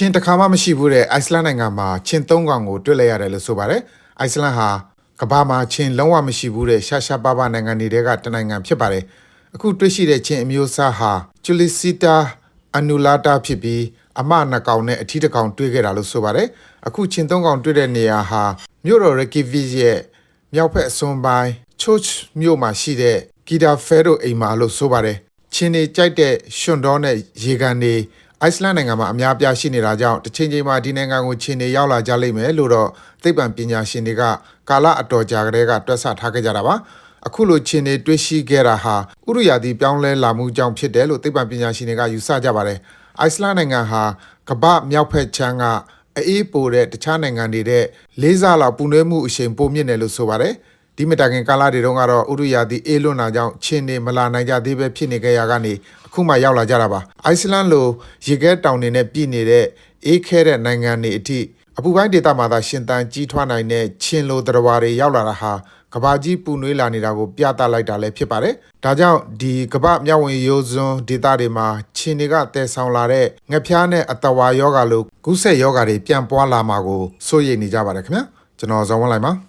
ချင်းတစ်ခါမှမရှိဘူးတဲ့အိုက်စလန်နိုင်ငံမှာချင်းသုံးကောင်ကိုတွေ့လိုက်ရတယ်လို့ဆိုပါတယ်အိုက်စလန်ဟာကမ္ဘာမှာချင်းလုံးဝမရှိဘူးတဲ့ရှာရှာပါပါနိုင်ငံတွေကတနိုင်ငံဖြစ်ပါတယ်အခုတွေ့ရှိတဲ့ချင်းအမျိုးအစားဟာ Chulicita annulata ဖြစ်ပြီးအမနှစ်ကောင်နဲ့အထီးတစ်ကောင်တွေ့ခဲ့တာလို့ဆိုပါတယ်အခုချင်းသုံးကောင်တွေ့တဲ့နေရာဟာမြို့တော် Reykjavik ရဲ့မြောက်ဖက်အစွန်ပိုင်း Church မြို့မှာရှိတဲ့ Gida Ferro အိမ်မှာလို့ဆိုပါတယ်ချင်းနေကြိုက်တဲ့ရွှွန်တော်နဲ့ရေကန်တွေ အိုက်စလန်နိုင်ငံမှာအများအပြားရှိနေတာကြောင့်တစ်ချိန်ချိန်မှာဒီနိုင်ငံကိုချင်းနေရောက်လာကြလိမ့်မယ်လို့တော့သိပ္ပံပညာရှင်တွေကကာလအတော်ကြာကတည်းကတွက်ဆထားခဲ့ကြတာပါအခုလိုချင်းနေတွေ့ရှိခဲ့တာဟာဥရိယာတိပြောင်းလဲလာမှုကြောင့်ဖြစ်တယ်လို့သိပ္ပံပညာရှင်တွေကယူဆကြပါတယ်အိုက်စလန်နိုင်ငံဟာကမ္ဘာမြောက်ဖက်ချမ်းကအေးပိုတဲ့တခြားနိုင်ငံတွေတဲ့လေးစားလောက်ပူနွေးမှုအရှိန်ပိုမြင့်တယ်လို့ဆိုပါတယ် ဒီမတိုင်ခင်ကာလတွေတုန်းကတော့ဥရိယာတိအေးလွန်းတာကြောင့်ချင်းနေမလာနိုင်ကြသေးပဲဖြစ်နေကြရကနေအခုမှရောက်လာကြတာပါအိုက်စလန်လိုရေခဲတောင်တွေနဲ့ပြည်နေတဲ့အေးခဲတဲ့နိုင်ငံတွေအထိအပူပိုင်းဒေသမှာသာရှင်သန်ကြီးထွားနိုင်တဲ့ချင်းလိုတရဝါတွေရောက်လာတာဟာကဘာကြီးပူနွေးလာနေတာကိုပြသလိုက်တာလည်းဖြစ်ပါတယ်။ဒါကြောင့်ဒီကမ္ဘာမြောက်ဝင်ရိုးစွန်းဒေသတွေမှာချင်းတွေကတည်ဆောင်လာတဲ့ငှက်ဖျားနဲ့အတဝါယောဂါလိုကူးစက်ယောဂါတွေပြန်ပွားလာမှာကိုစိုးရိမ်နေကြပါတယ်ခင်ဗျာ။ကျွန်တော်ဇော်ဝင်းလိုက်ပါ။